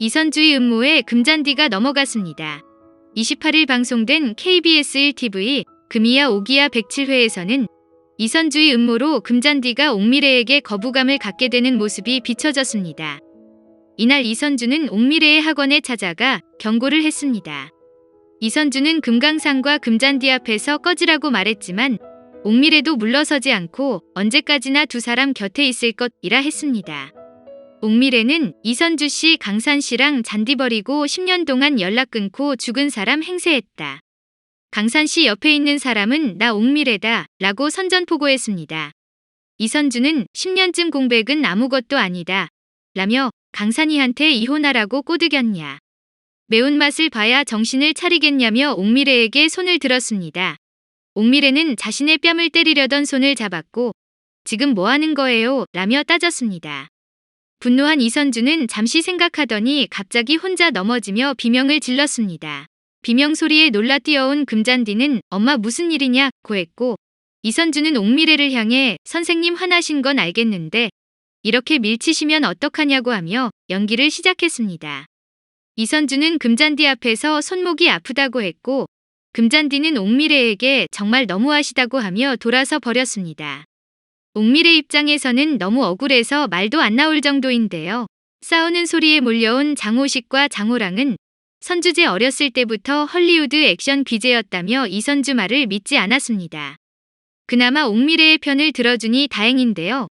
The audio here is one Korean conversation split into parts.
이선주의 음모에 금잔디가 넘어갔습니다. 28일 방송된 KBS 1TV 금이야 오기야 107회에서는 이선주의 음모로 금잔디가 옥미래에게 거부감을 갖게 되는 모습이 비춰졌습니다. 이날 이선주는 옥미래의 학원에 찾아가 경고를 했습니다. 이선주는 금강산과 금잔디 앞에서 꺼지라고 말했지만 옥미래도 물러서지 않고 언제까지나 두 사람 곁에 있을 것이라 했습니다. 옥미래는 이선주 씨, 강산 씨랑 잔디 버리고 10년 동안 연락 끊고 죽은 사람 행세했다. 강산 씨 옆에 있는 사람은 나 옥미래다 라고 선전포고했습니다. 이선주는 10년쯤 공백은 아무것도 아니다 라며 강산이한테 이혼하라고 꼬드겼냐. 매운맛을 봐야 정신을 차리겠냐며 옥미래에게 손을 들었습니다. 옥미래는 자신의 뺨을 때리려던 손을 잡았고 지금 뭐 하는 거예요? 라며 따졌습니다. 분노한 이선주는 잠시 생각하더니 갑자기 혼자 넘어지며 비명을 질렀습니다. 비명 소리에 놀라 뛰어온 금잔디는 엄마 무슨 일이냐 고했고 이선주는 옥미래를 향해 선생님 화나신 건 알겠는데 이렇게 밀치시면 어떡하냐고 하며 연기를 시작했습니다. 이선주는 금잔디 앞에서 손목이 아프다고 했고 금잔디는 옥미래에게 정말 너무하시다고 하며 돌아서 버렸습니다. 옥미래 입장에서는 너무 억울해서 말도 안 나올 정도인데요. 싸우는 소리에 몰려온 장호식과 장호랑은 선주제 어렸을 때부터 헐리우드 액션 귀재였다며 이선주 말을 믿지 않았습니다. 그나마 옥미래의 편을 들어주니 다행인데요.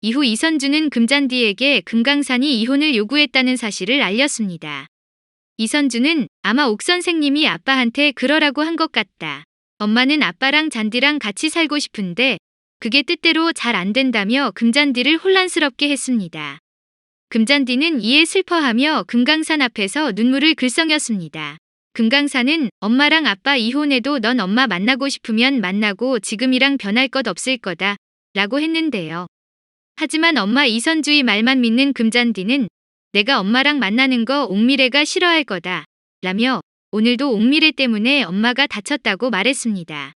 이후 이선주는 금잔디에게 금강산이 이혼을 요구했다는 사실을 알렸습니다. 이선주는 아마 옥 선생님이 아빠한테 그러라고 한 것 같다. 엄마는 아빠랑 잔디랑 같이 살고 싶은데 그게 뜻대로 잘 안 된다며 금잔디를 혼란스럽게 했습니다. 금잔디는 이에 슬퍼하며 금강산 앞에서 눈물을 글썽였습니다. 금강산은 엄마랑 아빠 이혼해도 넌 엄마 만나고 싶으면 만나고 지금이랑 변할 것 없을 거다 라고 했는데요. 하지만 엄마 이선주의 말만 믿는 금잔디는 내가 엄마랑 만나는 거 옥미래가 싫어할 거다 라며 오늘도 옥미래 때문에 엄마가 다쳤다고 말했습니다.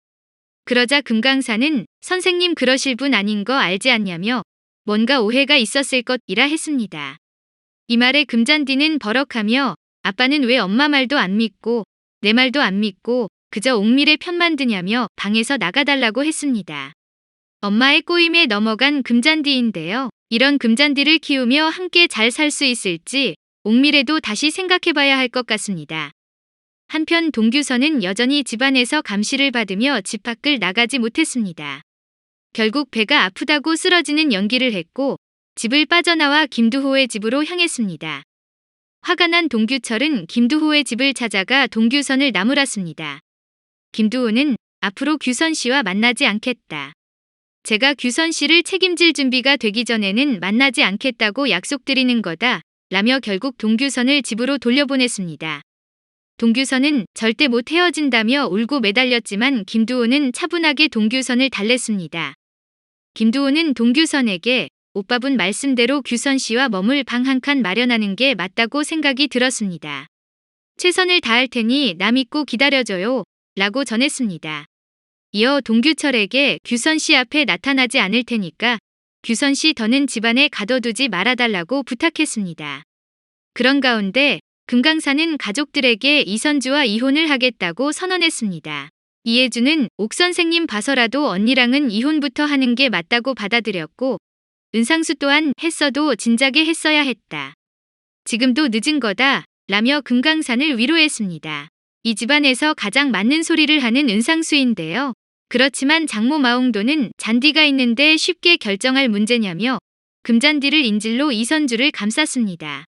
그러자 금강산은 선생님 그러실 분 아닌 거 알지 않냐며 뭔가 오해가 있었을 것이라 했습니다. 이 말에 금잔디는 버럭하며 아빠는 왜 엄마 말도 안 믿고 내 말도 안 믿고 그저 옥밀의 편만 드냐며 방에서 나가달라고 했습니다. 엄마의 꼬임에 넘어간 금잔디인데요. 이런 금잔디를 키우며 함께 잘 살 수 있을지 옥밀에도 다시 생각해봐야 할 것 같습니다. 한편 동규선은 여전히 집안에서 감시를 받으며 집 밖을 나가지 못했습니다. 결국 배가 아프다고 쓰러지는 연기를 했고 집을 빠져나와 김두호의 집으로 향했습니다. 화가 난 동규철은 김두호의 집을 찾아가 동규선을 나무랐습니다. 김두호는 앞으로 규선 씨와 만나지 않겠다. 제가 규선 씨를 책임질 준비가 되기 전에는 만나지 않겠다고 약속드리는 거다. 라며 결국 동규선을 집으로 돌려보냈습니다. 동규선은 절대 못 헤어진다며 울고 매달렸지만 김두호는 차분하게 동규선을 달랬습니다. 김두호는 동규선에게 오빠분 말씀대로 규선 씨와 머물 방 한 칸 마련하는 게 맞다고 생각이 들었습니다. 최선을 다할 테니 나 믿고 기다려줘요. 라고 전했습니다. 이어 동규철에게 규선 씨 앞에 나타나지 않을 테니까 규선 씨 더는 집안에 가둬두지 말아달라고 부탁했습니다. 그런 가운데 금강산은 가족들에게 이선주와 이혼을 하겠다고 선언했습니다. 이해주는 옥 선생님 봐서라도 언니랑은 이혼부터 하는 게 맞다고 받아들였고 은상수 또한 했어도 진작에 했어야 했다. 지금도 늦은 거다 라며 금강산을 위로했습니다. 이 집안에서 가장 맞는 소리를 하는 은상수인데요. 그렇지만 장모 마홍도는 잔디가 있는데 쉽게 결정할 문제냐며 금잔디를 인질로 이선주를 감쌌습니다.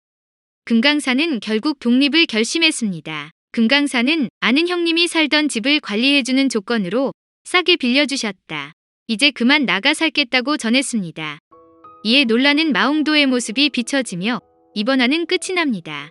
금강산은 결국 독립을 결심했습니다. 금강산은 아는 형님이 살던 집을 관리해주는 조건으로 싸게 빌려주셨다. 이제 그만 나가 살겠다고 전했습니다. 이에 놀라는 마홍도의 모습이 비춰지며 이번화는 끝이 납니다.